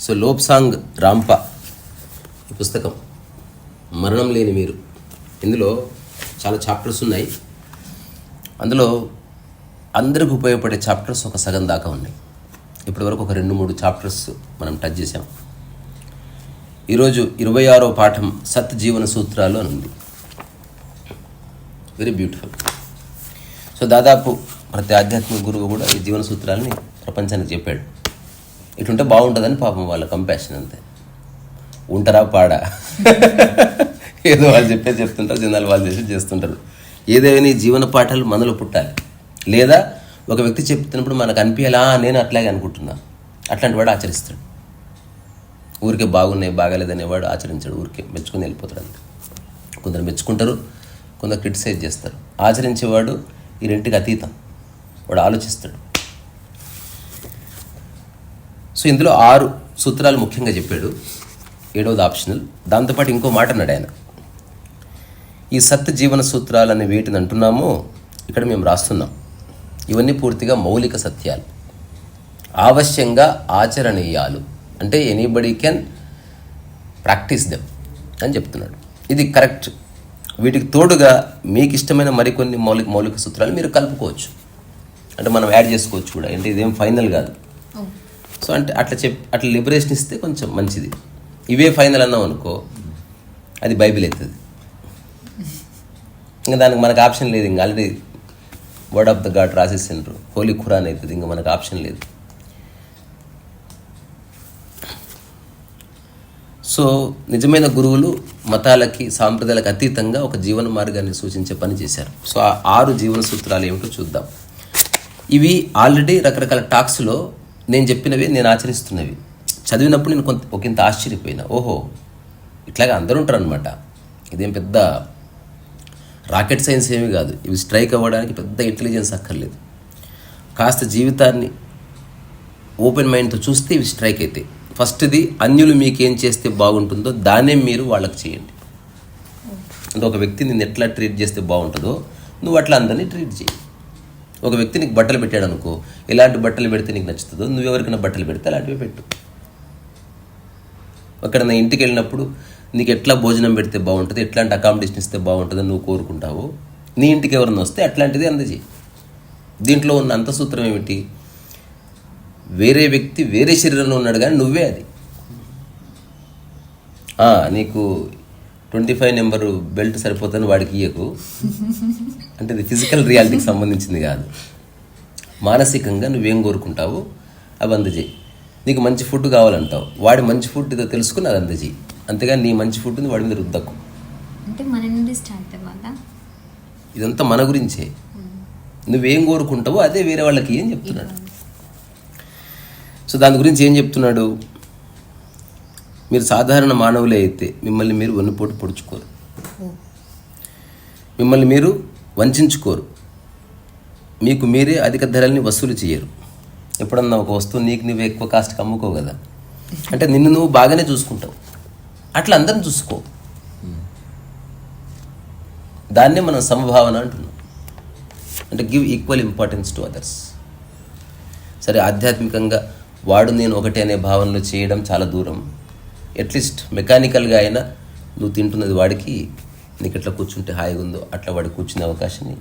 So Lopsang రాంప ఈ పుస్తకం. మరణం లేని మీరు. ఇందులో చాలా చాప్టర్స్ ఉన్నాయి. అందులో అందరికి ఉపయోగపడే చాప్టర్స్ ఒక సగం దాకా ఉన్నాయి. ఇప్పటివరకు ఒక రెండు మూడు చాప్టర్స్ మనం టచ్ చేసాం ఈరోజు ఇరవై ఆరో పాఠం సత్ జీవన సూత్రాలు అని ఉంది. వెరీ బ్యూటిఫుల్ సో దాదాపు ప్రతి ఆధ్యాత్మిక గురువు కూడా ఈ జీవన సూత్రాలని ప్రపంచానికి చెప్పాడు. ఇటుంటే బాగుంటుందని పాపం వాళ్ళ కంపాషన్ అంతే. ఉంటారా పాడా? ఏదో వాళ్ళు చెప్పేది చెప్తుంటారు జనాలు వాళ్ళు చేసి చేస్తుంటారు. ఏదైనా ఈ జీవన పాఠాలు మనలో పుట్టాలి. లేదా ఒక వ్యక్తి చెప్తున్నప్పుడు మనకు అనిపించాలా నేను అట్లాగే అనుకుంటున్నా. అట్లాంటి వాడు ఆచరిస్తాడు. ఊరికే బాగున్నాయి బాగాలేదనేవాడు ఆచరించాడు ఊరికే మెచ్చుకొని వెళ్ళిపోతాడు అంతే. కొందరు మెచ్చుకుంటారు కొందరు క్రిటిసైజ్ చేస్తారు. ఆచరించేవాడు ఈ రెంటికి అతీతం. వాడు ఆలోచిస్తాడు. సో ఇందులో ఆరు సూత్రాలు ముఖ్యంగా చెప్పాడు. ఏడవది ఆప్షనల్. దాంతోపాటు ఇంకో మాట అన్నాడు ఆయన. ఈ సత్య జీవన సూత్రాలని వీటిని అంటున్నామో ఇక్కడ మేము రాస్తున్నాం. ఇవన్నీ పూర్తిగా మౌలిక సత్యాలు. ఆవశ్యంగా ఆచరణీయాలు. అంటే ఎనీబడి కెన్ ప్రాక్టీస్ దెమ్ అని చెప్తున్నాడు. ఇది కరెక్ట్ వీటికి తోడుగా మీకు ఇష్టమైన మరికొన్ని మౌలిక మౌలిక సూత్రాలు మీరు కలుపుకోవచ్చు. అంటే మనం యాడ్ చేసుకోవచ్చు కూడా. అంటే ఇదేం ఫైనల్ కాదు. సో అంటే అట్లా చెప్ అట్లా లిబరేషన్ ఇస్తే కొంచెం మంచిది. ఇవే ఫైనల్ అన్నాం అనుకో అది బైబిల్ అవుతుంది ఇంకా దానికి మనకు ఆప్షన్ లేదు. ఇంకా already word of the God రాసేసిండ్రు. Holy Quran అవుతుంది ఇంకా మనకు ఆప్షన్ లేదు. సో నిజమైన గురువులు మతాలకి సాంప్రదాయాలకు అతీతంగా ఒక జీవన మార్గాన్ని సూచించే పని చేశారు. సో ఆ ఆరు జీవన సూత్రాలు ఏమిటో చూద్దాం. ఇవి ఆల్రెడీ రకరకాల టాక్స్లో నేను చెప్పినవి నేను ఆచరిస్తున్నవి. చదివినప్పుడు నేను కొంత ఒక ఇంత ఆశ్చర్యపోయినా. ఓహో ఇట్లాగా అందరూ ఉంటారు అనమాట ఇదేం పెద్ద రాకెట్ సైన్స్ ఏమీ కాదు. ఇవి స్ట్రైక్ అవ్వడానికి పెద్ద ఇంటెలిజెన్స్ అక్కర్లేదు. కాస్త జీవితాన్ని ఓపెన్ మైండ్తో చూస్తే ఇవి స్ట్రైక్ అవుతాయి ఫస్ట్ది అన్యులు మీకేం చేస్తే బాగుంటుందో దానే మీరు వాళ్ళకి చేయండి. అంటే ఒక వ్యక్తి నిన్ను ఎట్లా ట్రీట్ చేస్తే బాగుంటుందో నువ్వు అట్లా అందరినీ ట్రీట్ చేయి. ఒక వ్యక్తి నీకు బట్టలు పెట్టాడు అనుకో ఎలాంటి బట్టలు పెడితే నీకు నచ్చుతుందో? నువ్వు ఎవరికైనా బట్టలు పెడితే అలాంటివి పెట్టు. అక్కడ నా ఇంటికి వెళ్ళినప్పుడు నీకు ఎట్లా భోజనం పెడితే బాగుంటుంది ఎట్లాంటి అకామిడేషన్ ఇస్తే బాగుంటుందని నువ్వు కోరుకుంటావో నీ ఇంటికి ఎవరైనా వస్తే అట్లాంటిది అందజేయి. దీంట్లో ఉన్న అంతసూత్రం ఏమిటి? వేరే వ్యక్తి వేరే శరీరంలో ఉన్నాడు కానీ నువ్వే అది. నీకు ట్వంటీ ఫైవ్ నెంబరు బెల్ట్ సరిపోతుంది వాడికి ఇయ్యకు. అంటే ఇది ఫిజికల్ రియాలిటీకి సంబంధించింది కాదు. మానసికంగా నువ్వేం కోరుకుంటావో అవి అందజేయి. నీకు మంచి ఫుడ్ కావాలంటావు. వాడి మంచి ఫుడ్ ఏదో తెలుసుకుని అది అందజేయి. అంతేగాని నీ మంచి ఫుడ్ని వాడి మీద రుద్దకు. అంటే మన నుండి స్టార్ట్ అవ్వాలా ఇదంతా మన గురించే. నువ్వేం కోరుకుంటావో అదే వేరే వాళ్ళకి ఏం చెప్తున్నాడు. సో దాని గురించి ఏం చెప్తున్నాడు? మీరు సాధారణ మానవులే అయితే మిమ్మల్ని మీరు వన్నుపోటు పొడుచుకోరు. మిమ్మల్ని మీరు వంచుకోరు మీకు మీరే అధిక ధరల్ని వసూలు చేయరు. ఎప్పుడన్నా ఒక వస్తువు నీకు నువ్వు ఎక్కువ కాస్ట్కి అమ్ముకోవు కదా. అంటే నిన్ను నువ్వు బాగానే చూసుకుంటావు. అట్లా అందరిని చూసుకో. దాన్నే మనం సమభావన అంటున్నాం. అంటే give equal importance to others. సరే ఆధ్యాత్మికంగా వాడు నేను ఒకటే అనే భావనలో చేయడం చాలా దూరం. అట్లీస్ట్ మెకానికల్గా అయినా నువ్వు తింటున్నది వాడికి నీకు ఎట్లా కూర్చుంటే హాయిగా ఉందో అట్లా వాడికి కూర్చునే అవకాశాన్ని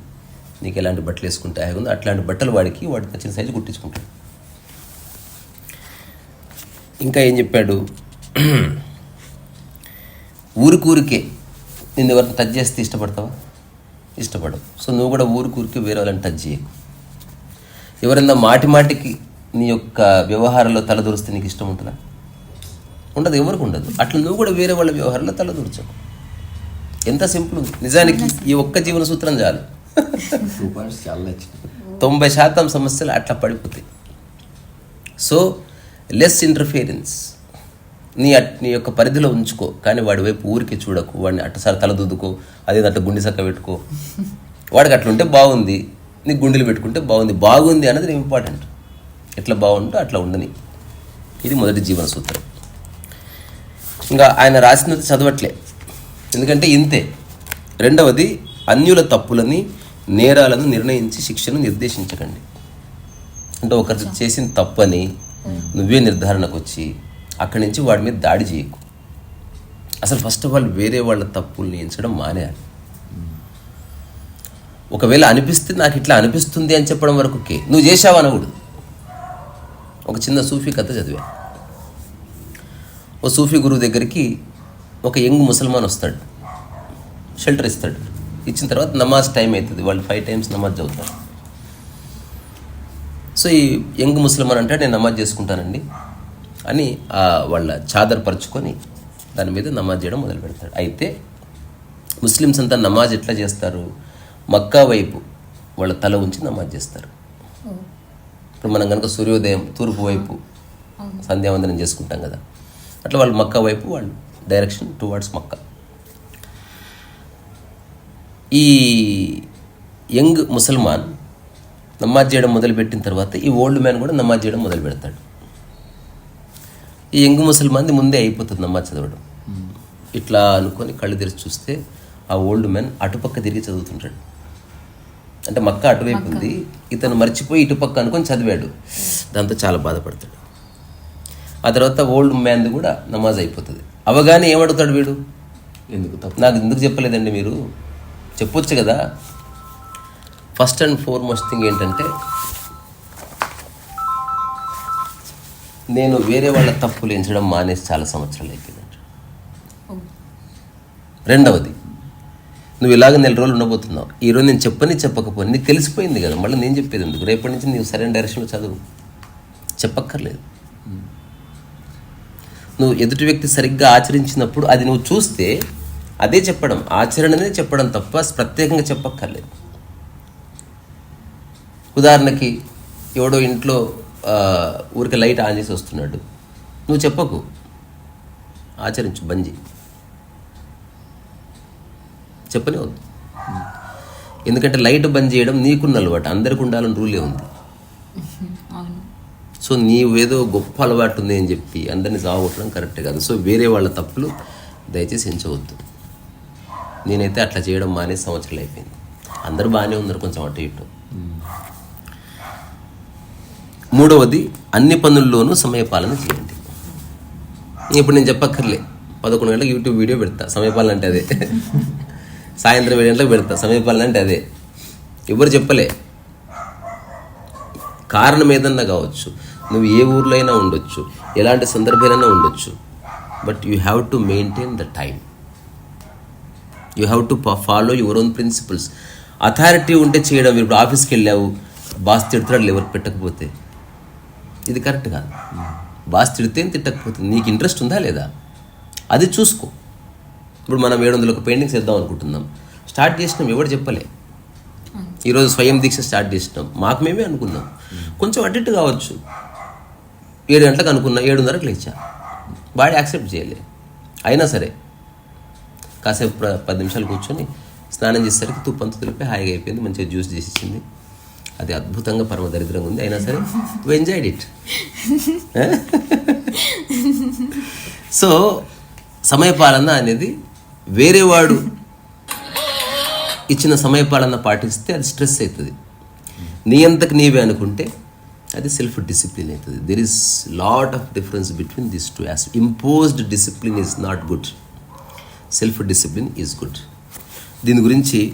నీకు ఎలాంటి బట్టలు వేసుకుంటే హాయిగా ఉందో అట్లాంటి బట్టలు వాడికి వాడికి నచ్చిన సైజు కుట్టించుకుంటాడు. ఇంకా ఏం చెప్పాడు? ఊరికూరికే నిన్ను ఎవరిని టచ్ చేస్తే ఇష్టపడతావా? ఇష్టపడవు. సో నువ్వు కూడా ఊరికూరికే వేరే వాళ్ళని టచ్ చేయకు. ఎవరైనా మాటి మాటికి నీ యొక్క వ్యవహారంలో తలదూరిస్తే నీకు ఇష్టం ఉంటుందా? ఉండదు ఎవరికి ఉండదు. అట్లా నువ్వు కూడా వేరే వాళ్ళ వ్యవహారంలో తలదూర్చవు ఎంత సింపుల్. నిజానికి ఈ ఒక్క జీవన సూత్రం చాలు. తొంభై శాతం సమస్యలు అట్లా పడిపోతాయి. సో లెస్ ఇంటర్ఫియరెన్స్ నీ అట్ నీ యొక్క పరిధిలో ఉంచుకో కానీ వాడి వైపు ఊరికి చూడకు వాడిని అట్టసారి తల దుద్దుకో అదే అట్లా గుండె సక్క పెట్టుకో. వాడికి అట్లా ఉంటే బాగుంది నీకు గుండెలు పెట్టుకుంటే బాగుంది బాగుంది అనేది ఇంపార్టెంట్ ఎట్లా బాగుంటో అట్లా ఉండని. ఇది మొదటి జీవన సూత్రం. ఇంకా ఆయన రాసినది చదవట్లే. ఎందుకంటే ఇంతే. రెండవది అన్యుల తప్పులని నేరాలను నిర్ణయించి శిక్షను నిర్దేశించకండి. అంటే ఒకరు చేసిన తప్పని నువ్వే నిర్ధారణకు వచ్చి అక్కడి నుంచి వాడి మీద దాడి చేయకు. అసలు ఫస్ట్ ఆఫ్ ఆల్ వేరే వాళ్ళ తప్పుల్ని ఎంచడం మానేయాలి. ఒకవేళ అనిపిస్తే నాకు ఇట్లా అనిపిస్తుంది అని చెప్పడం వరకు నువ్వు చేసావు అనకూడదు. ఒక చిన్న సూఫీ కథ చదివా. ఓ సూఫీ గురువు దగ్గరికి ఒక యంగ్ ముసల్మాన్ వస్తాడు. షెల్టర్ ఇస్తాడు. ఇచ్చిన తర్వాత నమాజ్ టైం అవుతుంది. వాళ్ళు ఫైవ్ టైమ్స్ నమాజ్ చదువుతారు. సో ఈ యంగ్ ముసల్మాన్ అంటే నేను నమాజ్ చేసుకుంటానండి అని ఆ వాళ్ళ చాదర్ పరుచుకొని దాని మీద నమాజ్ చేయడం మొదలు పెడతాడు. అయితే ముస్లిమ్స్ అంతా నమాజ్ ఎట్లా చేస్తారు? మక్కా వైపు వాళ్ళ తల ఉంచి నమాజ్ చేస్తారు. ఇప్పుడు మనం కనుక సూర్యోదయం తూర్పు వైపు సంధ్యావందనం చేసుకుంటాం కదా. అట్లా వాళ్ళు మక్కా వైపు వాళ్ళు డైరెక్షన్ టువర్డ్స్ మక్కా. ఈ యంగ్ ముసల్మాన్ నమాజ్ చేయడం మొదలుపెట్టిన తర్వాత ఈ ఓల్డ్ మ్యాన్ కూడా నమాజ్ చేయడం మొదలు పెడతాడు ఈ యంగ్ ముసల్మాన్ది ముందే అయిపోతుంది నమాజ్ చదవడం. ఇట్లా అనుకొని కళ్ళు తెరిచి చూస్తే ఆ ఓల్డ్ మ్యాన్ అటుపక్క తిరిగి చదువుతుంటాడు. అంటే మక్క అటువైపు ఉంది. ఇతను మర్చిపోయి ఇటుపక్క అనుకొని చదివాడు. దాంతో చాలా బాధపడతాడు. ఆ తర్వాత ఓల్డ్ మ్యాన్ది కూడా నమాజ్ అయిపోతుంది. అవగానే ఏమడుగుతాడు వీడు? ఎందుకు? తప్పు. నాకు ఎందుకు చెప్పలేదండి మీరు? చెప్పొచ్చు కదా. ఫస్ట్ అండ్ ఫార్మోస్ట్ థింగ్ ఏంటంటే నేను వేరే వాళ్ళ తప్పులు ఎంచడం మానేసి చాలా సంవత్సరాలు అయిపోయిందంట ఓ రెండవది నువ్వు ఇలాగ నెల రోజులు ఉండబోతున్నావు. ఈరోజు నేను చెప్పని చెప్పకపోని నీకు తెలిసిపోయింది కదా. మళ్ళీ నేను చెప్పేది ఎందుకు? రేపటి నుంచి నీవు సరైన డైరెక్షన్లో చదువు. చెప్పక్కర్లేదు. నువ్వు ఎదుటి వ్యక్తి సరిగ్గా ఆచరించినప్పుడు అది నువ్వు చూస్తే అదే చెప్పడం ఆచరణనే చెప్పడం తప్ప ప్రత్యేకంగా చెప్పక్కర్లేదు. ఉదాహరణకి ఎవడో ఇంట్లో ఊరికి లైట్ ఆన్ చేసి వస్తున్నాడు. నువ్వు చెప్పకు. ఆచరించు బంద్ చెప్పనే వద్దు. ఎందుకంటే లైట్ బంద్ చేయడం నీకున్న అలవాటు అందరికి ఉండాలని రూలే ఉంది. సో నీవేదో గొప్ప అలవాటు ఉంది అని చెప్పి అందరిని సాగొట్టడం కరెక్ట్ కాదు. సో వేరే వాళ్ళ తప్పులు దయచేసి ఎంచవద్దు. నేనైతే అట్లా చేయడం మానే సంవత్సరాలు అయిపోయింది. అందరూ బాగానే ఉన్నారు కొంచెం అటు ఇటు. మూడవది అన్ని పనుల్లోనూ సమయపాలన చేయండి. ఇప్పుడు నేను చెప్పక్కర్లే. పదకొండు గంటలకు యూట్యూబ్ వీడియో పెడతా. సమయపాలన అంటే అదే. సాయంత్రం ఏడు గంటలకు పెడతా. సమయపాలన అంటే అదే. ఎవరు చెప్పలే. కారణం ఏదన్నా కావచ్చు. నువ్వు ఏ ఊర్లో అయినా ఉండొచ్చు ఎలాంటి సందర్భాలైనా ఉండొచ్చు but you have to maintain the time you have to follow your own principles authority ఉంటే చేయడం ఇప్పుడు ఆఫీస్కి వెళ్ళావు బాస్ తిడుతున్నాడు ఎవరు పెట్టకపోతే. ఇది కరెక్ట్ కాదు. బాస్ తిడితే తిట్టకపోతే? నీకు ఇంట్రెస్ట్ ఉందా లేదా? అది చూసుకో. ఇప్పుడు మనం ఏడు వందలకు పెయింటింగ్స్ వేద్దాం అనుకుంటున్నాం. స్టార్ట్ చేసినాం ఎవరు చెప్పలే. ఈరోజు స్వయం దీక్ష స్టార్ట్ చేసినాం. మాకు మేమే అనుకున్నాం. కొంచెం ఇటు కావచ్చు. ఏడు గంటలకు అనుకున్నా ఏడున్నరకు లేచా. బాడీ యాక్సెప్ట్ చేయలే. అయినా సరే కాసేపు పది నిమిషాలు కూర్చొని స్నానం చేసేసరికి తుప్పంత తులిపి హాయిగా అయిపోయింది మంచిగా జ్యూస్ చేసి ఇచ్చింది. అది అద్భుతంగా పరమ దరిద్రంగా ఉంది. అయినా సరే ఎంజాయ్డ్ ఇట్ సో సమయపాలన అనేది వేరేవాడు ఇచ్చిన సమయపాలన పాటిస్తే అది స్ట్రెస్ అవుతుంది. నీ అంతకు నీవే అనుకుంటే అది సెల్ఫ్ డిసిప్లిన్ అవుతుంది. There is lot of difference between this two as imposed discipline is not good self discipline is good దీని గురించి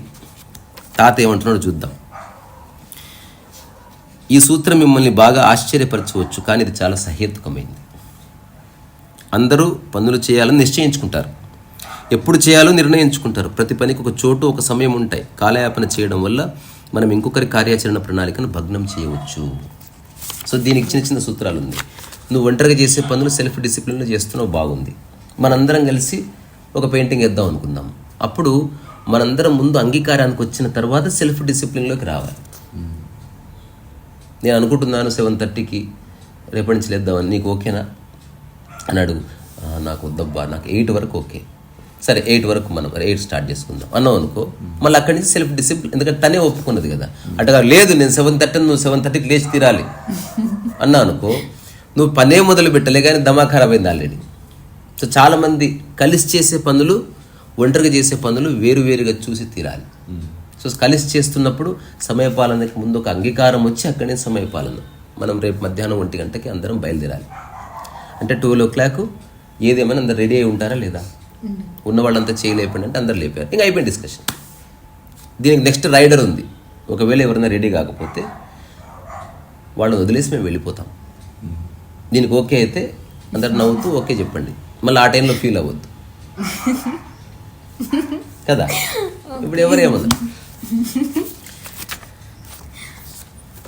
తాత ఏమంటున్నాడు చూద్దాం. ఈ సూత్రం మిమ్మల్ని బాగా ఆశ్చర్యపరచవచ్చు కానీ ఇది చాలా సహేతుకమైంది. అందరూ పనులు చేయాలని నిశ్చయించుకుంటారు. ఎప్పుడు చేయాలో నిర్ణయించుకుంటారు. ప్రతి పనికి ఒక చోటు ఒక సమయం ఉంటాయి. కాలయాపన చేయడం వల్ల మనం ఇంకొకరి కార్యాచరణ ప్రణాళికను భగ్నం చేయవచ్చు. సో దీనికి చిన్న చిన్న సూత్రాలు ఉంది నువ్వు ఒంటరిగా చేసే పనులు సెల్ఫ్ డిసిప్లిన్లో చేస్తున్నావు బాగుంది. మనందరం కలిసి ఒక పెయింటింగ్ వేద్దాం అనుకుందాం. అప్పుడు మనందరం ముందు అంగీకారానికి వచ్చిన తర్వాత సెల్ఫ్ డిసిప్లిన్లోకి రావాలి. నేను అనుకుంటున్నాను సెవెన్ థర్టీకి రేపటి నుంచి లేద్దామని. నీకు ఓకేనా అని అడుగు. నాకు వద్దబ్బా నాకు ఎయిట్ వరకు ఓకే సరే ఎయిట్ వరకు మనం ఎయిట్ స్టార్ట్ చేసుకుందాం. అన్నావు అనుకో మళ్ళీ అక్కడి నుంచి సెల్ఫ్ డిసిప్లిన్ ఎందుకంటే తనే ఒప్పుకున్నది కదా. అటుగా లేదు నేను సెవెన్ థర్టీ నువ్వు సెవెన్ థర్టీకి లేచి తీరాలి. అన్నా అనుకో నువ్వు పనే మొదలు పెట్టలే కానీ దమా ఖరాబ్ అయింది ఆల్రెడీ సో చాలామంది కలిసి చేసే పనులు ఒంటరిగా చేసే పనులు వేరు వేరుగా చూసి తీరాలి. సో కలిసి చేస్తున్నప్పుడు సమయపాలనకి ముందు ఒక అంగీకారం వచ్చి అక్కడే సమయపాలన మనం రేపు మధ్యాహ్నం ఒంటి గంటకి అందరం బయలుదేరాలి. అంటే ట్వెల్వ్ ఓ క్లాక్ ఏదేమైనా అందరు రెడీ అయి ఉంటారా లేదా? ఉన్న వాళ్ళంతా చేయలేపండి అంటే అందరు లేపారు. ఇంకా అయిపోయింది డిస్కషన్ దీనికి నెక్స్ట్ రైడర్ ఉంది. ఒకవేళ ఎవరైనా రెడీ కాకపోతే వాళ్ళని వదిలేసి మేము వెళ్ళిపోతాం. దీనికి ఓకే అయితే అందరు నవ్వుతూ ఓకే చెప్పండి. మళ్ళీ ఆ టైంలో ఫీల్ అవ్వద్దు. కదా? ఇప్పుడు ఎవరు ఏమన్నారు?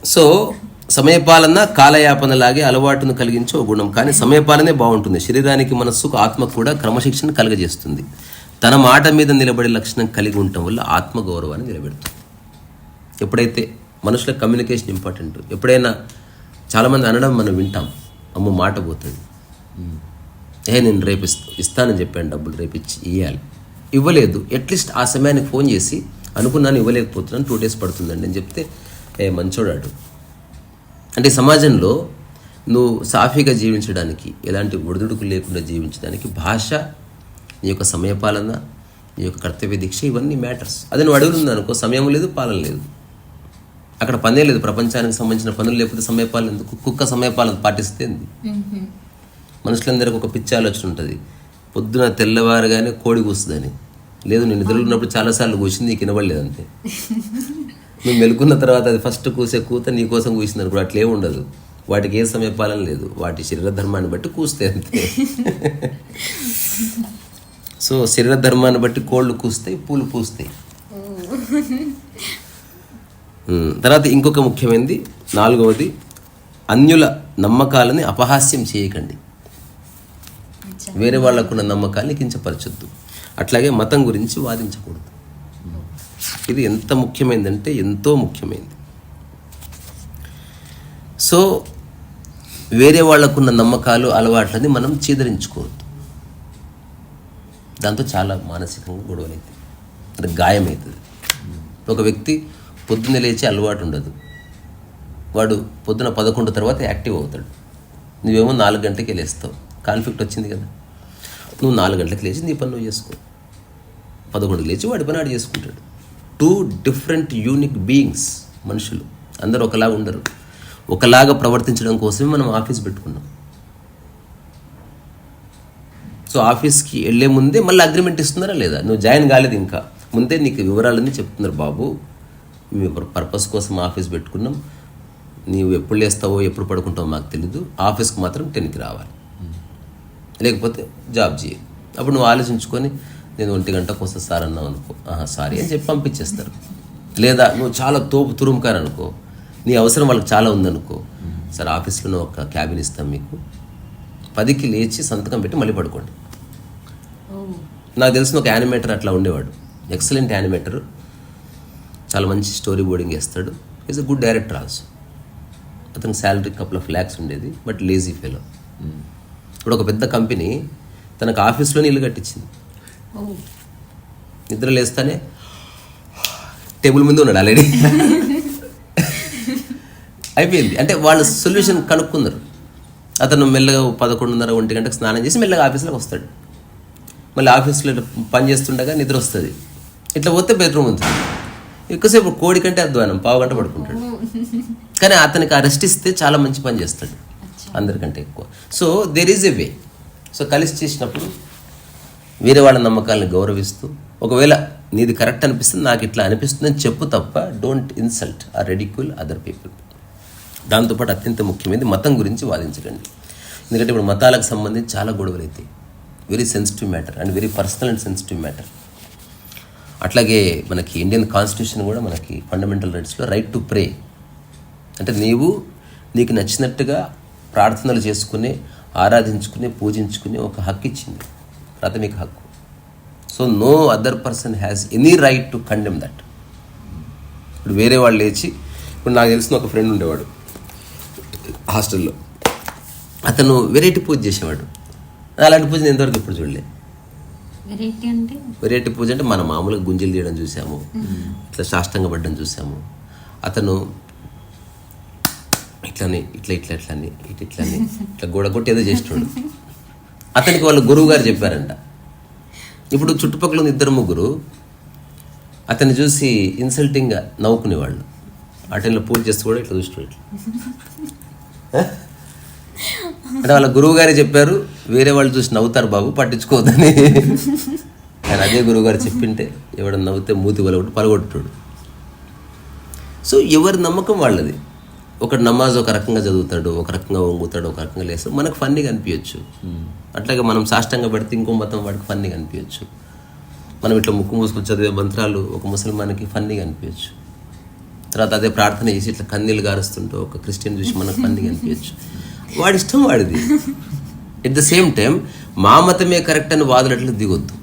సో సమయపాలన కాలయాపనలాగే అలవాటును కలిగించే ఒక గుణం. కానీ సమయపాలనే బాగుంటుంది. శరీరానికి మనస్సుకు ఆత్మకు కూడా క్రమశిక్షణ కలగజేస్తుంది. తన మాట మీద నిలబడే లక్షణం కలిగి ఉండటం వల్ల ఆత్మగౌరవాన్ని నిలబెడుతుంది. ఎప్పుడైతే మనుషుల కమ్యూనికేషన్ ఇంపార్టెంట్ ఎప్పుడైనా చాలామంది అనడం మనం వింటాం. అమ్మ మాట పోతుంది. ఏ నేను రేపు ఇస్తా ఇస్తానని చెప్పాను డబ్బులు రేపు ఇచ్చి ఇవ్వాలి ఇవ్వలేదు. అట్లీస్ట్ ఆ సమయానికి ఫోన్ చేసి అనుకున్నాను ఇవ్వలేకపోతున్నాను టూ డేస్ పడుతుందండి అని చెప్తే ఏ మంచోడాడు. అంటే సమాజంలో నువ్వు సాఫీగా జీవించడానికి ఎలాంటి ఒడిదుడుకు లేకుండా జీవించడానికి భాష నీ యొక్క సమయపాలన నీ యొక్క కర్తవ్య దీక్ష ఇవన్నీ మ్యాటర్స్ అది నువ్వు అడుగుతుంది అనుకో సమయం లేదు పాలన లేదు. అక్కడ పనే లేదు ప్రపంచానికి సంబంధించిన పనులు లేకపోతే సమయపాలన ఎందుకు? కుక్క సమయపాలన పాటిస్తే? మనుషులందరికీ ఒక పిచ్చి ఆలోచన ఉంటుంది. పొద్దున తెల్లవారుగానే కోడి కూస్తుందని. లేదు నేను నిద్రలో ఉన్నప్పుడు చాలాసార్లు కూసింది నీకు వినబడలేదు అంతే నువ్వు మెలుకున్న తర్వాత అది ఫస్ట్ కూసే కూత నీ కోసం కూసింది అనుకో అట్లే ఉండదు. వాటికి ఏ సమయపాలన లేదు. వాటి శరీర ధర్మాన్ని బట్టి కూస్తే అంతే. సో శరీర ధర్మాన్ని బట్టి కోళ్ళు కూస్తాయి పూలు పూస్తాయి. తర్వాత ఇంకొక ముఖ్యమైనది నాలుగవది అన్యుల నమ్మకాలని అపహాస్యం చేయకండి. వేరే వాళ్ళకున్న నమ్మకాన్ని కించపరచొద్దు. అట్లాగే మతం గురించి వాదించకూడదు. ఇది ఎంత ముఖ్యమైనదంటే ఎంతో ముఖ్యమైనది సో వేరే వాళ్ళకున్న నమ్మకాలు అలవాట్లని మనం చీదరించుకోవద్దు. దాంతో చాలా మానసికంగా గొడవలు అవుతాయి అంటే గాయం అవుతుంది ఒక వ్యక్తి పొద్దున్న లేచి అలవాటు ఉండదు వాడు పొద్దున పదకొండు తర్వాత యాక్టివ్ అవుతాడు. నువ్వేమో నాలుగు గంటలకి లేస్తావు. కాన్ఫ్లిక్ట్ వచ్చింది కదా. నువ్వు నాలుగు గంటలకు లేచి నీ పని నువ్వు చేసుకో. పదకొండుకి లేచి వాడి పని ఆడు చేసుకుంటాడు. టూ డిఫరెంట్ యూనిక్ బీయింగ్స్ మనుషులు. అందరూ ఒకలాగా ఉండరు. ఒకలాగా ప్రవర్తించడం కోసమే మనం ఆఫీస్ పెట్టుకున్నాం. సో ఆఫీస్కి వెళ్ళే ముందే మళ్ళీ అగ్రిమెంట్ ఇస్తున్నారా లేదా? నువ్వు జాయిన్ కాలేదు ఇంకా. ముందే నీకు వివరాలన్నీ చెప్తున్నారు బాబు. మీ పర్పస్ కోసం ఆఫీస్ పెట్టుకున్నాం. నీవు ఎప్పుడు లేస్తావో ఎప్పుడు పడుకుంటావో మాకు తెలీదు. ఆఫీస్కి మాత్రం టెన్కి రావాలి. లేకపోతే జాబ్ చేయి. అప్పుడు నువ్వు ఆలోచించుకొని నేను ఒంటి గంటకు వస్తా సార్ అన్నావు అనుకో. ఆహా సారీ అని చెప్పి పంపించేస్తారు. లేదా నువ్వు చాలా తోపు తురుముకారు అనుకో. నీ అవసరం వాళ్ళకి చాలా ఉందనుకో. సార్ ఆఫీస్లోనే ఒక క్యాబిన్ ఇస్తాం మీకు. పదికి లేచి సంతకం పెట్టి మళ్ళీ పడుకోండి. నాకు తెలిసిన ఒక యానిమేటర్ అట్లా ఉండేవాడు. Excellent animator. చాలా మంచి స్టోరీ బోర్డింగ్ వేస్తాడు is a good director also అతనికి శాలరీ కపుల్ ఆఫ్ ల్యాక్స్ ఉండేది బట్ లేజీ ఫెలో ఇప్పుడు ఒక పెద్ద కంపెనీ తనకు ఆఫీస్లోనే ఇల్లు కట్టించింది. నిద్ర లేస్తానే టేబుల్ ముందు ఉన్నాడు ఆల్రెడీ. అయిపోయింది. అంటే వాళ్ళు సొల్యూషన్ కనుక్కున్నారు. అతను మెల్లగా పదకొండున్నర ఒంటి గంటకు స్నానం చేసి మెల్లగా ఆఫీస్లోకి వస్తాడు. మళ్ళీ ఆఫీస్లో పని చేస్తుండగా నిద్ర వస్తుంది. ఇట్లా పోతే బెడ్రూమ్ ఉంటుంది ఎక్కువసేపు కోడి కంటే అధ్వానం పావు గంట పడుకుంటాడు. కానీ అతనికి ఆ రెస్ట్ ఇస్తే చాలా మంచి పని చేస్తాడు. అందరికంటే ఎక్కువ. So there is a way so కలిసి చేసినప్పుడు వేరే వాళ్ళ నమ్మకాలను గౌరవిస్తూ ఒకవేళ నీది కరెక్ట్ అనిపిస్తుంది నాకు ఇట్లా అనిపిస్తుందని చెప్పు తప్ప don't insult or ridicule other people దాంతోపాటు అత్యంత ముఖ్యమైనది మతం గురించి వాదించకండి. ఎందుకంటే ఇప్పుడు మతాలకు సంబంధించి చాలా గొడవలు అవుతాయి very sensitive matter and very personal and sensitive matter అట్లాగే మనకి ఇండియన్ కాన్స్టిట్యూషన్ కూడా మనకి ఫండమెంటల్ రైట్స్లో రైట్ టు ప్రే అంటే నీవు నీకు నచ్చినట్టుగా ప్రార్థనలు చేసుకుని ఆరాధించుకుని పూజించుకునే ఒక హక్కు ఇచ్చింది. ప్రాథమిక హక్కు. So no other person has any right to condemn that ఇప్పుడు వేరే వాళ్ళు లేచి ఇప్పుడు నాకు తెలిసిన ఒక ఫ్రెండ్ ఉండేవాడు హాస్టల్లో. అతను వెరైటీ పూజ చేసేవాడు. అలాంటి పూజ నేను ఇంతవరకు ఎప్పుడు చూడలే. వెరైటీ అంటే? వెరైటీ పూజ అంటే మన మామూలుగా గుంజలు తీయడం చూసాము ఇట్లా సాష్టంగా పడ్డం చూసాము. అతను ఇట్లని ఇట్లా ఇట్లా ఇట్లని ఇటు ఇట్లని ఇట్లా గోడ కొట్టి ఏదో చేస్తున్నాడు అతనికి వాళ్ళ గురువు గారు చెప్పారంట. ఇప్పుడు చుట్టుపక్కల ఉన్న ఇద్దరు ముగ్గురు అతన్ని చూసి ఇన్సల్టింగ్గా నవ్వుకునేవాళ్ళు. ఆ టైంలో పూజ చేస్తూ కూడా ఇట్లా చూస్తున్నాడు ఇట్లా అంటే వాళ్ళ గురువు గారే చెప్పారు వేరే వాళ్ళు చూసి నవ్వుతారు బాబు పట్టించుకోవద్దని. కానీ అదే గురువు గారు చెప్పింటే ఎవడన్నా నవ్వుతే మూతి ఒకటి పలగొట్టుడు. సో ఎవరి నమ్మకం వాళ్ళది. ఒకడు నమాజ్ ఒక రకంగా చదువుతాడు ఒక రకంగా వంగుతాడు ఒక రకంగా లేస్తాడు. మనకు ఫన్నీగా అనిపించచ్చు అట్లాగే మనం సాష్టంగా పెడితే ఇంకో మతం వాడికి ఫన్నీగా అనిపించచ్చు మనం ఇట్లా ముక్కు మూసుకొని చదివే మంత్రాలు ఒక ముసల్మాన్కి ఫన్నీగా అనిపించచ్చు తర్వాత అదే ప్రార్థన చేసి ఇట్లా కన్నీళ్ళు గారుస్తుంటూ ఒక క్రిస్టియన్ చూసి మనకు ఫన్నీగా అనిపించచ్చు వాడి ఇష్టం వాడిది. ఎట్ ద సేమ్ టైం మా మతమే కరెక్ట్ అని వాదులట్లు దిగొద్దు.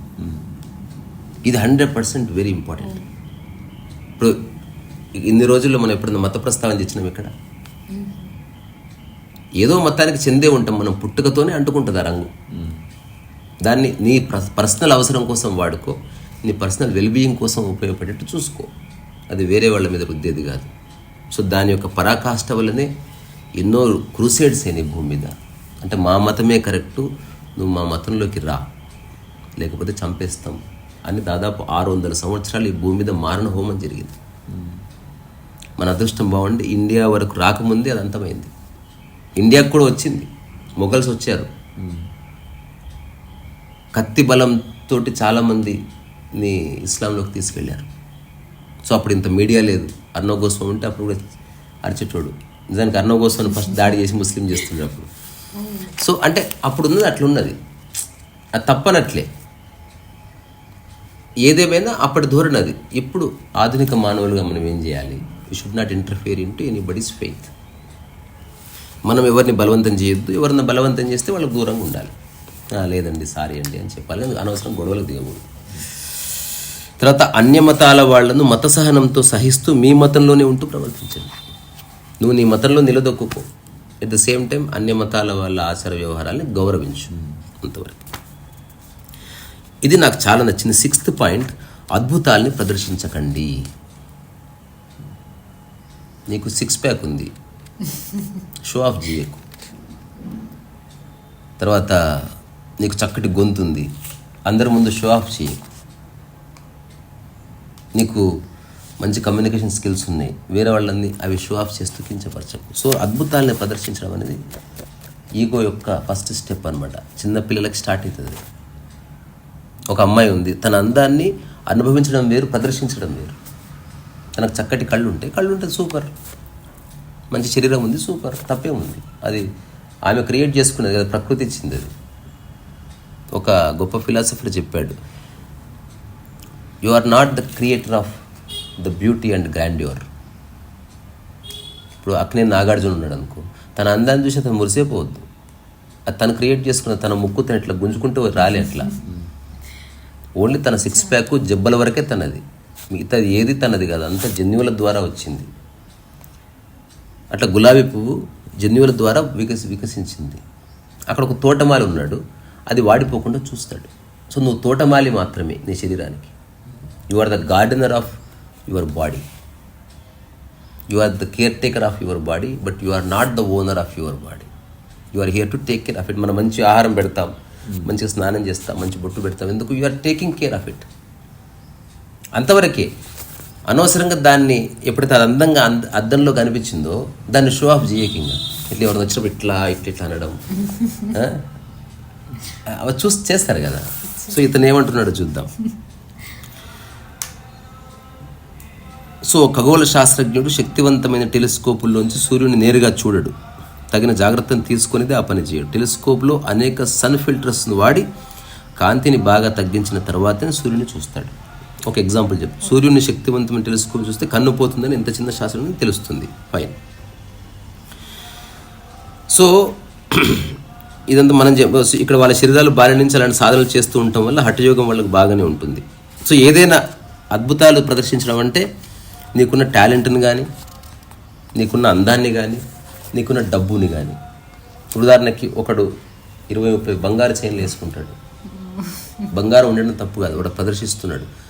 ఇది హండ్రెడ్ పర్సెంట్ వెరీ ఇంపార్టెంట్ ఇప్పుడు ఇన్ని రోజుల్లో మనం ఎప్పుడైనా మత ప్రస్తావన తెచ్చినాం ఇక్కడ? ఏదో మతానికి చెందే ఉంటాం మనం పుట్టుకతోనే అంటుకుంటుంది ఆ రంగు. దాన్ని నీ పర్సనల్ అవసరం కోసం వాడుకో నీ పర్సనల్ వెల్బీయింగ్ కోసం ఉపయోగపడేట్టు చూసుకో. అది వేరే వాళ్ళ మీద రుద్దేది కాదు. సో దాని యొక్క పరాకాష్ట వల్లనే ఎన్నో క్రూసేడ్స్ అయినాయి భూమి మీద. అంటే మా మతమే కరెక్టు నువ్వు మా మతంలోకి రా. లేకపోతే చంపేస్తాం అని దాదాపు ఆరు వందల సంవత్సరాలు ఈ భూమి మీద మారణ హోమం జరిగింది. మన అదృష్టం బాగుండి ఇండియా వరకు రాకముందే అది అంతమైంది. ఇండియాకు కూడా వచ్చింది. మొఘల్స్ వచ్చారు. కత్తి బలంతో చాలామందిని ఇస్లాంలోకి తీసుకెళ్ళారు. సో అప్పుడు ఇంత మీడియా లేదు. అర్ణవ్ గోస్వామి ఉంటే అప్పుడు కూడా అరిచేటోడు. నిజానికి అర్ణవ్ గోస్వామి ఫస్ట్ దాడి చేసి ముస్లిం చేస్తుండే అప్పుడు. సో అంటే అప్పుడు ఉన్నది అట్లున్నది. అది తప్పనట్లే. ఏదేమైనా అప్పటి ధోరణి అది. ఇప్పుడు ఆధునిక మానవులుగా మనం ఏం చేయాలి? You should not interfere into anybody's faith మనం ఎవరిని బలవంతం చేయొద్దు ఎవరిని బలవంతం చేస్తే వాళ్ళకి దూరంగా ఉండాలి. లేదండి సారీ అండి అని చెప్పాలి. అనవసరం గొడవలకు దిగకూడదు తర్వాత అన్యమతాల వాళ్ళను మత సహనంతో సహిస్తూ మీ మతంలోనే ఉంటూ ప్రవర్తించండి. నువ్వు నీ మతంలో నిలదొక్కుకో. ఎట్ ద సేమ్ టైం అన్య మతాల వాళ్ళ ఆచార వ్యవహారాలను గౌరవించు. అంతవరకు. ఇది నాకు చాలా నచ్చింది. సిక్స్త్ పాయింట్ అద్భుతాల్ని ప్రదర్శించకండి. నీకు సిక్స్ ప్యాక్ ఉంది. షో ఆఫ్ చేయకు. తర్వాత నీకు చక్కటి గొంతు ఉంది. అందరి ముందు షో ఆఫ్ చేయకు. నీకు మంచి కమ్యూనికేషన్ స్కిల్స్ ఉన్నాయి. వేరే వాళ్ళని అవి షో ఆఫ్ చేస్తూ కించపరచకు సో అద్భుతాలని ప్రదర్శించడం అనేది ఈగో యొక్క ఫస్ట్ స్టెప్ అనమాట చిన్నపిల్లలకి స్టార్ట్ అవుతుంది. ఒక అమ్మాయి ఉంది. తన అందాన్ని అనుభవించడం వేరు ప్రదర్శించడం వేరు. తనకు చక్కటి కళ్ళు ఉంటాయి కళ్ళు ఉంటే సూపర్. మంచి శరీరం ఉంది సూపర్. తప్పే ఉంది. అది ఆమె క్రియేట్ చేసుకున్నది కదా ప్రకృతి ఇచ్చింది అది ఒక గొప్ప ఫిలాసఫర్ చెప్పాడు you are not the creator of the beauty and grandeur ఇప్పుడు అక్నే నాగార్జున ఉన్నాడు అనుకో తన అందాన్ని చూసి అతను మురిసేపోవద్దు అది తను క్రియేట్ చేసుకున్న తన ముక్కు తను ఇట్లా గుంజుకుంటూ రాలే అట్లా. ఓన్లీ తన సిక్స్ ప్యాక్ జబ్బల వరకే తనది. మిగతాది ఏది తనది కాదు అంతా జన్యువుల ద్వారా వచ్చింది. అట్లా గులాబీ పువ్వు జన్యువుల ద్వారా వికసి వికసించింది. అక్కడ ఒక తోటమాలి ఉన్నాడు అది వాడిపోకుండా చూస్తాడు. సో నువ్వు తోటమాలి మాత్రమే నీ శరీరానికి. You are the gardener of your body you are the caretaker of your body but you are not the owner of your body you are here to take care of it మనం మంచి ఆహారం పెడతాం మంచిగా స్నానం చేస్తాం మంచి బొట్టు పెడతాం ఎందుకు? You are taking care of it అంతవరకే అనవసరంగా దాన్ని ఎప్పుడైతే అది అందంగా అంద అద్దంలో కనిపించిందో దాన్ని షో ఆఫ్ చేయకింగా. ఇట్లా ఎవరిని వచ్చినప్పుడు ఇట్లా ఇట్లా ఇట్లా అనడం? అవి చూసి చేస్తారు కదా. సో ఇతను ఏమంటున్నాడో చూద్దాం. సో ఖగోళ శాస్త్రజ్ఞుడు శక్తివంతమైన టెలిస్కోపుల్లోంచి సూర్యుని నేరుగా చూడడు. తగిన జాగ్రత్తను తీసుకునేది ఆ పని చేయడు. టెలిస్కోప్లో అనేక సన్ ఫిల్టర్స్ను వాడి కాంతిని బాగా తగ్గించిన తర్వాతనే సూర్యుని చూస్తాడు. ఒక ఎగ్జాంపుల్ చెప్పు. సూర్యుని శక్తివంతమైన టెలిస్కోప్ చూస్తే కన్ను పోతుందని ఎంత చిన్న శాస్త్రం తెలుస్తుంది. ఫైన్ సో ఇదంతా మనం చెప్- ఇక్కడ వాళ్ళ శరీరాలు బారి నుంచి అలాంటి సాధనలు చేస్తూ ఉండటం వల్ల హఠయోగం వాళ్ళకి బాగానే ఉంటుంది. సో ఏదైనా అద్భుతాలు ప్రదర్శించడం అంటే నీకున్న టాలెంట్ని కానీ నీకున్న అందాన్ని కానీ నీకున్న డబ్బుని కానీ ఉదాహరణకి ఒకడు ఇరవై ముప్పై బంగారు చైన్లు వేసుకుంటాడు. బంగారం ఉండడం తప్పు కాదు. వాడు ప్రదర్శిస్తున్నాడు.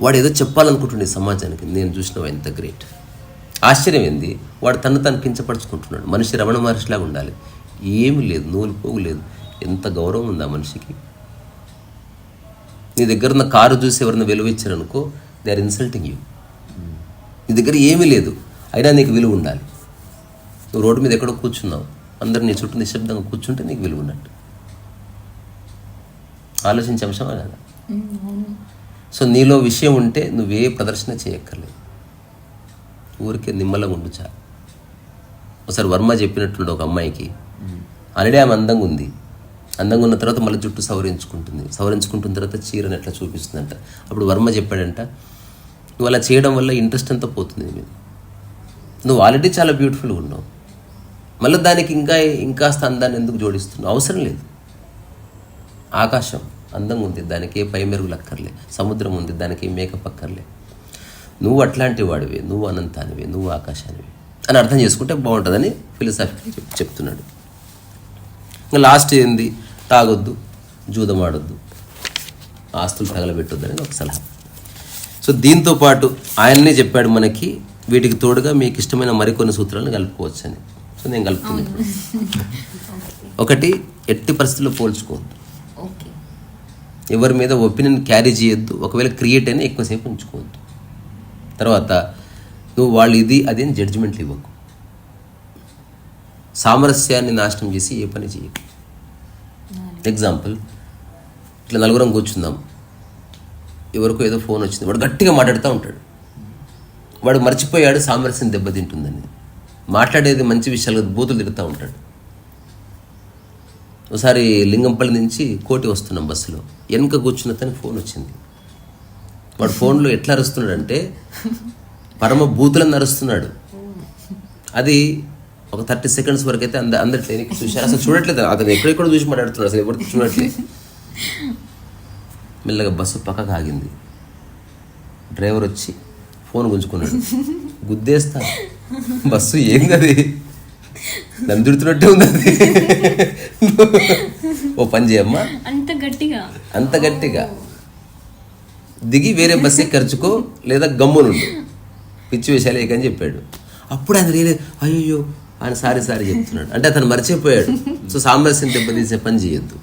వాడు ఏదో చెప్పాలనుకుంటుండే సమాజానికి. నేను చూసిన ఎంత గ్రేట్. ఆశ్చర్యం ఏంది? వాడు తను తను కించపరుచుకుంటున్నాడు. మనిషి రమణ మహర్షిలాగా ఉండాలి. ఏమీ లేదు నూలు పోగు లేదు. ఎంత గౌరవం ఉంది ఆ మనిషికి. నీ దగ్గర ఉన్న కారు చూసి ఎవరిని విలువిచ్చారనుకో దే ఆర్ ఇన్సల్టింగ్ యూ నీ దగ్గర ఏమీ లేదు. అయినా నీకు విలువ ఉండాలి. నువ్వు రోడ్డు మీద ఎక్కడో కూర్చున్నావు. అందరు నీ చుట్టూ నిశ్శబ్దంగా కూర్చుంటే నీకు విలువ ఉన్నట్టు. ఆలోచించే అంశమా కదా? సో నీలో విషయం ఉంటే నువ్వే ప్రదర్శన చేయక్కర్లేదు. ఊరికే నిమ్మలంగా ఉండు చాలు. ఒకసారి వర్మ చెప్పినట్లుండు ఒక అమ్మాయికి ఆల్రెడీ ఆమె అందంగా ఉంది. అందంగా ఉన్న తర్వాత మళ్ళీ జుట్టు సవరించుకుంటుంది. సవరించుకుంటున్న తర్వాత చీరని ఎట్లా చూపిస్తుందంట. అప్పుడు వర్మ చెప్పాడంట నువ్వు అలా చేయడం వల్ల ఇంట్రెస్ట్ అంతా పోతుంది మీద. నువ్వు ఆల్రెడీ చాలా బ్యూటిఫుల్గా ఉన్నావు. మళ్ళీ దానికి ఇంకా ఇంకాస్త అందాన్ని ఎందుకు జోడిస్తున్నావు? అవసరం లేదు. ఆకాశం. అందంగా ఉంది దానికి పై మెరుగులు అక్కర్లే సముద్రం ఉంది దానికి మేకప్ అక్కర్లే నువ్వు అట్లాంటి వాడివే నువ్వు అనంతానివే నువ్వు ఆకాశానివి అని అర్థం చేసుకుంటే బాగుంటుందని ఫిలసాఫికల్ చెప్ చెప్తున్నాడు. ఇంకా లాస్ట్ ఏంది? తాగొద్దు జూదం ఆడొద్దు ఆస్తులు తగలబెట్టొద్దు అనేది ఒక సలహా. సో దీంతో పాటు ఆయన్నే చెప్పాడు మనకి వీటికి తోడుగా మీకు ఇష్టమైన మరికొన్ని సూత్రాలను కలుపుకోవచ్చు అని సో నేను కలుపుతున్నాను. ఒకటి ఎట్టి పరిస్థితుల్లో పోల్చుకోవద్దు. ఎవరి మీద ఒపీనియన్ క్యారీ చేయొద్దు. ఒకవేళ క్రియేట్ అయినా ఎక్కువసేపు ఉంచుకోవద్దు. తర్వాత నువ్వు వాళ్ళు ఇది అది అని జడ్జిమెంట్లు ఇవ్వకు. సామరస్యాన్ని నాశనం చేసి ఏ పని చేయకు. ఎగ్జాంపుల్ ఇట్లా నలుగురం కూర్చుందాం. ఎవరికో ఏదో ఫోన్ వచ్చింది. వాడు గట్టిగా మాట్లాడుతూ ఉంటాడు. వాడు మర్చిపోయాడు సామరస్యం దెబ్బతింటుందని. మాట్లాడేది మంచి విషయాలు బూతులు తిడుతూ ఉంటాడు. ఒకసారి లింగంపల్లి నుంచి కోటి వస్తున్నాం బస్సులో. వెనుక కూర్చున్న తనకి ఫోన్ వచ్చింది. వాడు ఫోన్లో ఎట్లా అరుస్తున్నాడంటే పరమ భూతులను అరుస్తున్నాడు. అది ఒక థర్టీ సెకండ్స్ వరకు అయితే అంద అందరి ట్రైన్కి చూశారు. అసలు చూడట్లేదు అతను. ఎక్కడెక్కడ చూసి మాట్లాడుతున్నాడు. అసలు ఎవరికి చూడట్లేదు మెల్లగా బస్సు పక్కకు ఆగింది. డ్రైవర్ వచ్చి ఫోన్ గుంజుకున్నాడు. గుద్దేస్తా. బస్సు ఏంది అది నందుడుతున్నట్టే ఉంది అది ఓ పని చేయమ్మా. అంత గట్టిగా. అంత గట్టిగా. దిగి వేరే బస్సు ఖర్చుకో లేదా గమ్మునుండు పిచ్చి వేషాలు ఏకని చెప్పాడు. అప్పుడు ఆయన రియలే అయ్యో ఆయన సారీ సారీ చెప్తున్నాడు. అంటే అతను మర్చిపోయాడు. సో సామరస్యం దెబ్బతీసే పని చేయొద్దు.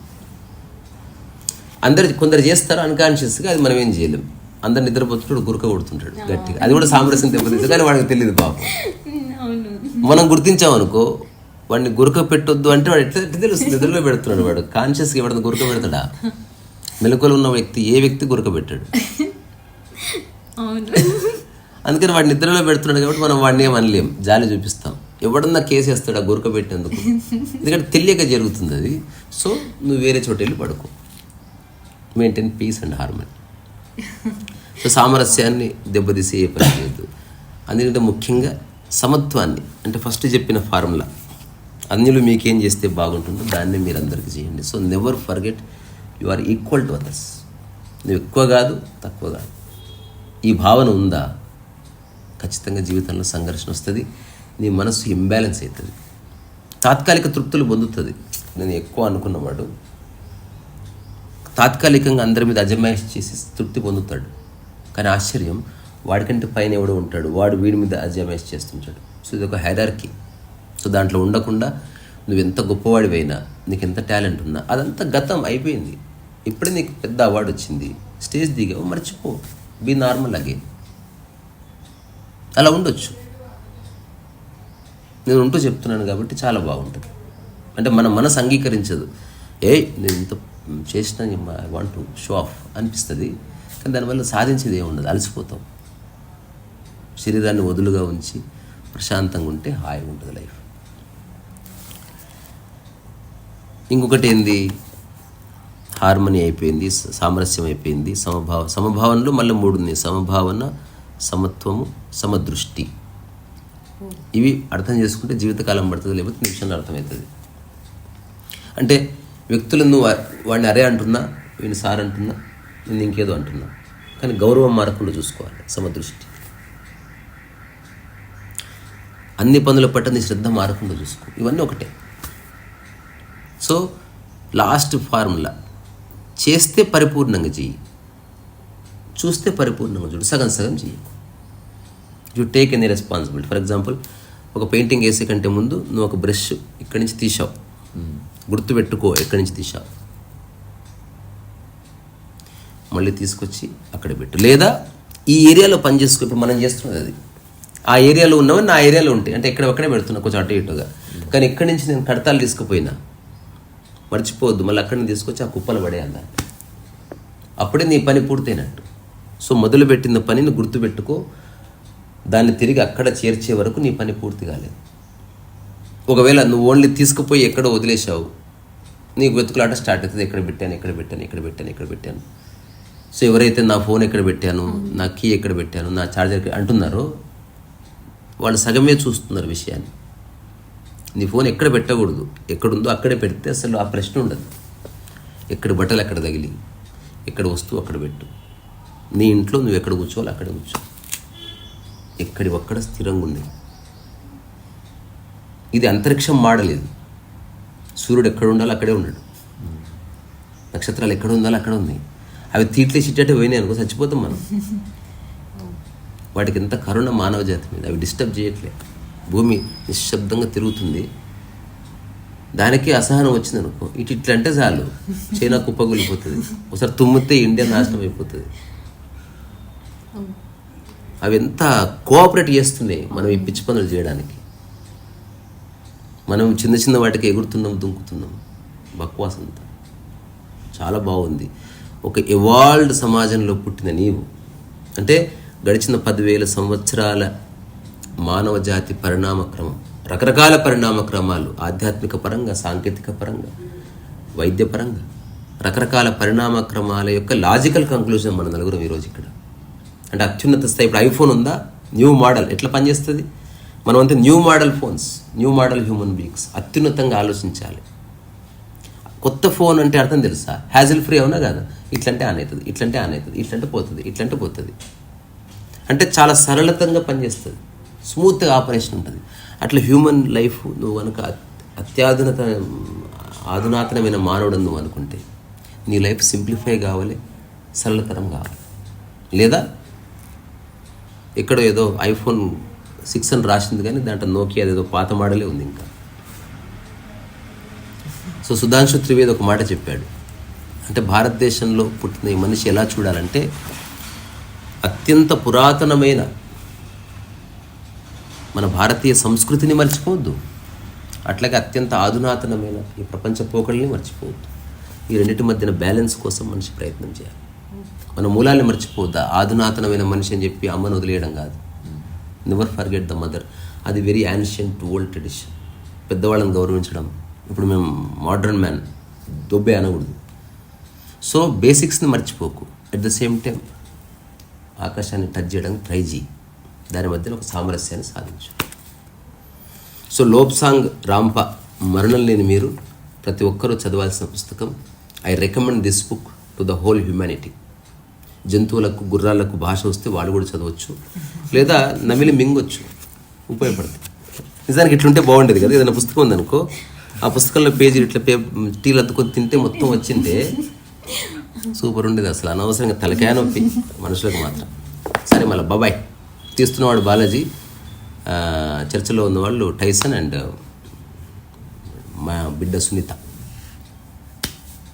అందరు కొందరు చేస్తారు అన్కాన్షియస్గా అది మనం ఏం చేయలేం. అందరు నిద్రపోతుంటాడు గురక కొడుతుంటాడు గట్టిగా. అది కూడా సామరస్యం దెబ్బతీస్తే కానీ వాడికి తెలియదు పాపం. మనం గుర్తించామనుకో వాడిని గురక పెట్టొద్దు అంటే వాడు ఎట్లా ఎట్లా తెలుస్తుంది? నిద్రలో పెడుతున్నాడు వాడు. కాన్షియస్గా ఎవడన్నా గురక పెడతాడా? మెలకువలో ఉన్న వ్యక్తి ఏ వ్యక్తి గురక పెట్టాడు? అందుకని వాడు నిద్రలో పెడుతున్నాడు కాబట్టి మనం వాడిని ఏం అనలేం జాలి చూపిస్తాం. ఎవడన్నా కేసు వేస్తాడు ఆ గురక పెట్టేందుకు ఎందుకంటే తెలియక జరుగుతుంది అది. సో నువ్వు వేరే చోట వెళ్ళి పడుకో. Maintain peace and harmony so సామరస్యాన్ని దెబ్బతీసి ఏ పని చేయొద్దు అందుకంటే ముఖ్యంగా సమత్వాన్ని. అంటే ఫస్ట్ చెప్పిన ఫార్ములా అన్యులు మీకేం చేస్తే బాగుంటుందో దాన్ని మీరు అందరికీ చేయండి. So never forget you are equal to others నువ్వు ఎక్కువ కాదు తక్కువ కాదు. ఈ భావన ఉందా? ఖచ్చితంగా జీవితంలో సంఘర్షణ వస్తుంది. నీ మనసు ఇంబ్యాలెన్స్ అవుతుంది. తాత్కాలిక తృప్తులు పొందుతుంది. నేను ఎక్కువ అనుకున్నవాడు తాత్కాలికంగా అందరి మీద అజమాయిష్ చేసి తృప్తి పొందుతాడు. కానీ ఆశ్చర్యం వాడికంటే పైన ఎవడో ఉంటాడు. వాడు వీడి మీద అజమాయిష్ చేస్తుంటాడు. సో ఇది ఒక హైరార్కీ సో దాంట్లో ఉండకుండా నువ్వు ఎంత గొప్పవాడివైనా నీకు ఎంత టాలెంట్ ఉన్నా అదంతా గతం అయిపోయింది. ఇప్పుడే నీకు పెద్ద అవార్డు వచ్చింది. స్టేజ్ దిగావు మర్చిపో. బీ నార్మల్ అగే అలా ఉండొచ్చు. నేను ఉంటూ చెప్తున్నాను కాబట్టి చాలా బాగుంటుంది. అంటే మన మనసు అంగీకరించదు. ఏ నేను ఇంత చేసిన I want to show off అనిపిస్తుంది. కానీ దానివల్ల సాధించేది ఏముండదు అలసిపోతాం. శరీరాన్ని వదులుగా ఉంచి ప్రశాంతంగా ఉంటే హాయిగా ఉంటుంది లైఫ్. ఇంకొకటి ఏంది హార్మనీ అయిపోయింది సామరస్యం అయిపోయింది సమభావ సమభావనలో మళ్ళీ మూడు ఉన్నాయి సమభావన సమత్వము సమదృష్టి. ఇవి అర్థం చేసుకుంటే జీవితకాలం పడుతుంది లేకపోతే నిమిషంలో అర్థమవుతుంది. అంటే వ్యక్తులను వా- వాడిని అరే అంటున్నా వీడిని సార్ అంటున్నా నేను ఇంకేదో అంటున్నా. కానీ గౌరవం మారకుండా చూసుకోవాలి సమదృష్టి. అన్ని పనుల పట్ల నీ శ్రద్ధ మారకుండా చూసుకో. ఇవన్నీ ఒకటే. So last formula. చేస్తే పరిపూర్ణంగా చెయ్యి. చూస్తే పరిపూర్ణంగా చూడు. సగం సగం చెయ్యి. You take any responsibility for example ఒక పెయింటింగ్ వేసే కంటే ముందు నువ్వు ఒక బ్రష్ ఇక్కడి నుంచి తీసావు గుర్తుపెట్టుకో ఎక్కడి నుంచి తీసావు మళ్ళీ తీసుకొచ్చి అక్కడ పెట్టు. లేదా ఈ ఏరియాలో పని చేసుకో. ఇప్పుడు మనం చేస్తున్నది అది. ఆ ఏరియాలో ఉన్నవన్నీ ఆ ఏరియాలో ఉంటాయి. అంటే ఎక్కడ ఒక్కడే పెడుతున్నా కొంచెం అటు ఇటుగా. కానీ ఇక్కడి నుంచి నేను కడతాలు తీసుకుపోయినా. మర్చిపోవద్దు మళ్ళీ అక్కడిని తీసుకొచ్చి ఆ కుప్పలు పడేయాలి దాన్ని అప్పుడే నీ పని పూర్తయినట్టు. సో మొదలుపెట్టిన పనిని గుర్తుపెట్టుకో దాన్ని తిరిగి అక్కడ చేర్చే వరకు నీ పని పూర్తి కాలేదు. ఒకవేళ నువ్వు ఓన్లీ తీసుకుపోయి ఎక్కడ వదిలేసావు నీకు వెతుకులాట స్టార్ట్ అవుతుంది ఎక్కడ పెట్టాను ఎక్కడ పెట్టాను ఎక్కడ పెట్టాను ఎక్కడ పెట్టాను. సో ఎవరైతే నా ఫోన్ ఎక్కడ పెట్టాను నా కీ ఎక్కడ పెట్టాను నా ఛార్జర్ అంటున్నారో వాళ్ళు సగమే చూస్తున్నారు విషయాన్ని. నీ ఫోన్ ఎక్కడ పెట్టకూడదు. ఎక్కడుందో అక్కడే పెడితే అసలు ఆ ప్రశ్న ఉండదు. ఎక్కడ బట్టలు ఎక్కడ తగిలి ఎక్కడ వస్తువు అక్కడ పెట్టు. నీ ఇంట్లో నువ్వు ఎక్కడ కూర్చోవాలి అక్కడ కూర్చో. ఎక్కడి ఒక్కడ స్థిరంగా ఉంది ఇది అంతరిక్షం మాడలేదు. సూర్యుడు ఎక్కడ ఉండాలో అక్కడే ఉన్నాడు. నక్షత్రాలు ఎక్కడ ఉండాలో అక్కడ ఉంది అవి తీట్లే చిట్టటే పోయినాయి అనుకో చచ్చిపోతాం మనం. వాటికి ఎంత కరుణ మానవ జాతి మీద. అవి డిస్టర్బ్ చేయట్లే. భూమి నిశ్శబ్దంగా తిరుగుతుంది. దానికి అసహనం వచ్చింది అనుకో ఇటు ఇట్లా అంటే చాలు. చైనా కుప్పగొలిపోతుంది ఒకసారి తుమ్మితే ఇండియా నాశనం అయిపోతుంది. అవి ఎంత కోఆపరేట్ చేస్తున్నాయి మనం ఈ పిచ్చి పనులు చేయడానికి. మనం చిన్న చిన్న వాటికి ఎగురుతున్నాం దుంకుతున్నాం. బక్వాస్ అంతా. చాలా బాగుంది. ఒక ఎవాల్డ్ సమాజంలో పుట్టిన నీవు. అంటే గడిచిన పదివేల సంవత్సరాల మానవ జాతి పరిణామ క్రమం రకరకాల పరిణామ క్రమాలు ఆధ్యాత్మిక పరంగా సాంకేతిక పరంగా వైద్యపరంగా రకరకాల పరిణామ క్రమాల యొక్క లాజికల్ కంక్లూజన్ మన నలుగురం ఈరోజు ఇక్కడ. అంటే అత్యున్నత స్థాయి ఇప్పుడు ఐఫోన్ ఉందా? న్యూ మోడల్ ఎట్లా పనిచేస్తుంది? మనం అంతా new model phones new model human beings అత్యున్నతంగా ఆలోచించాలి. కొత్త ఫోన్ అంటే అర్థం తెలుసా? హ్యాజిల్ ఫ్రీ అవునా కదా? ఇట్లంటే ఆన్ అవుతుంది ఇట్లంటే ఆన్ అవుతుంది ఇట్లంటే పోతుంది ఇట్లంటే పోతుంది. అంటే చాలా సరళతంగా పనిచేస్తుంది. స్మూత్గా ఆపరేషన్ ఉంటుంది. అట్లా హ్యూమన్ లైఫ్ నువ్వు కనుక అత్యాధునత ఆధునాతనమైన మానవుడు నువ్వు అనుకుంటే నీ లైఫ్ సింప్లిఫై కావాలి సరళతరం కావాలి. లేదా ఎక్కడో ఏదో ఐఫోన్ సిక్స్ అని రాసింది కానీ దాంట్లో నోకియా ఏదో పాత మాడలే ఉంది ఇంకా. సో సుధాంశు త్రివేది ఒక మాట చెప్పాడు. అంటే భారతదేశంలో పుట్టిన ఈ మనిషి ఎలా చూడాలంటే అత్యంత పురాతనమైన మన భారతీయ సంస్కృతిని మర్చిపోవద్దు. అట్లాగే అత్యంత ఆధునాతనమైన ఈ ప్రపంచ పోకళ్ళని మర్చిపోవద్దు. ఈ రెండింటి మధ్యన బ్యాలెన్స్ కోసం మనిషి ప్రయత్నం చేయాలి. మన మూలాన్ని మర్చిపోద్దా ఆధునాతనమైన మనిషి అని చెప్పి అమ్మను వదిలేయడం కాదు. నెవర్ ఫర్గెట్ ద మదర్ అది వెరీ యాన్షియంట్ ఓల్డ్ ట్రెడిషన్ పెద్దవాళ్ళని గౌరవించడం. ఇప్పుడు మేము మోడర్న్ మ్యాన్ దొబ్బే అనకూడదు. సో బేసిక్స్ని మర్చిపోకు. అట్ ద సేమ్ టైం ఆకాశాన్ని టచ్ చేయడానికి ట్రై చేయి. దాని మధ్యన ఒక సామరస్యాన్ని సాధించు సో లోబ్సాంగ్ రాంప మరణం లేని మీరు ప్రతి ఒక్కరూ చదవాల్సిన పుస్తకం I recommend this book to the whole humanity జంతువులకు గుర్రాలకు భాష వస్తే వాళ్ళు కూడా చదవచ్చు. లేదా నమిలి మింగొచ్చు. ఉపయోగపడుతుంది. నిజానికి ఇట్లుంటే బాగుండేది కదా. ఏదైనా పుస్తకం ఉందనుకో ఆ పుస్తకంలో పేజీ ఇట్లా పే టీలు అద్దుకొని తింటే మొత్తం వచ్చిందే. సూపర్ ఉండేది అసలు. అనవసరంగా తలకాయ నొప్పి. మనుషులకు మాత్రం. సరే మళ్ళీ బాబాయ్ తీస్తున్నవాడు బాలాజీ చర్చలో ఉన్నవాళ్ళు టైసన్ అండ్ మా బిడ్డ సునీత.